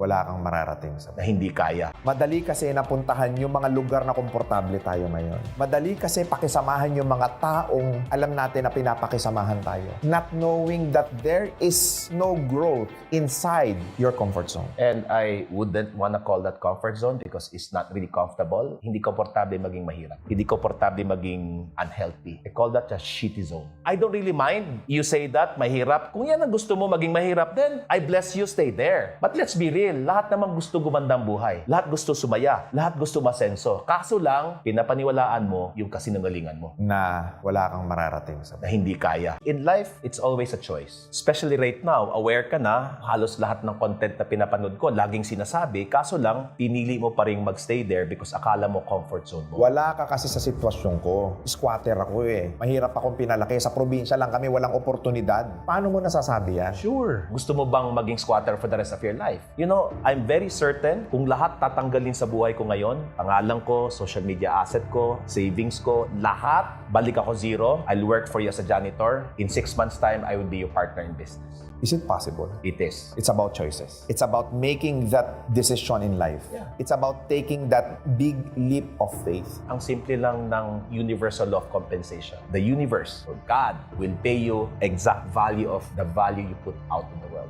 wala kang mararating sa na hindi kaya. Madali kasi napuntahan yung mga lugar na komportable tayo ngayon. Madali kasi pakisamahan yung mga taong alam natin na pinapakisamahan tayo. Not knowing that there is no growth inside your comfort zone. And I wouldn't wanna call that comfort zone because it's not really comfortable. Hindi komportable maging mahirap. Hindi komportable maging unhealthy. I call that a shitty zone. I don't really mind you say that, mahirap. Kung yan ang gusto mo maging mahirap, then I bless you, stay there. But let's be real, lahat naman gusto gumandang buhay. Lahat gusto sumaya. Lahat gusto masenso. Kaso lang, pinapaniwalaan mo yung kasinungalingan mo Na wala kang mararating sa na hindi kaya. In life, it's always a choice. Especially right now, aware ka na, halos lahat ng content na pinapanood ko, laging sinasabi, kaso lang, pinili mo pa rin magstay there because akala mo comfort zone mo. Wala ka kasi sa sitwasyon ko. Squatter ako eh. Mahirap akong pinalaki. Sa probinsya lang kami, walang oportunidad. Paano mo nasasabi yan? Sure. Gusto mo bang maging squatter for the rest of your life? You know, I'm very certain kung lahat tatanggalin sa buhay ko ngayon, pangalan ko, social media asset ko, savings ko, lahat, balik ako zero, I'll work for you as a janitor. In six months' time, I will be your partner in business. Is it possible? It is. It's about choices. It's about making that decision in life. Yeah. It's about taking that big leap of faith. ang simple lang ng universal law of compensation. The universe or God will pay you exact value of the value you put out in the world.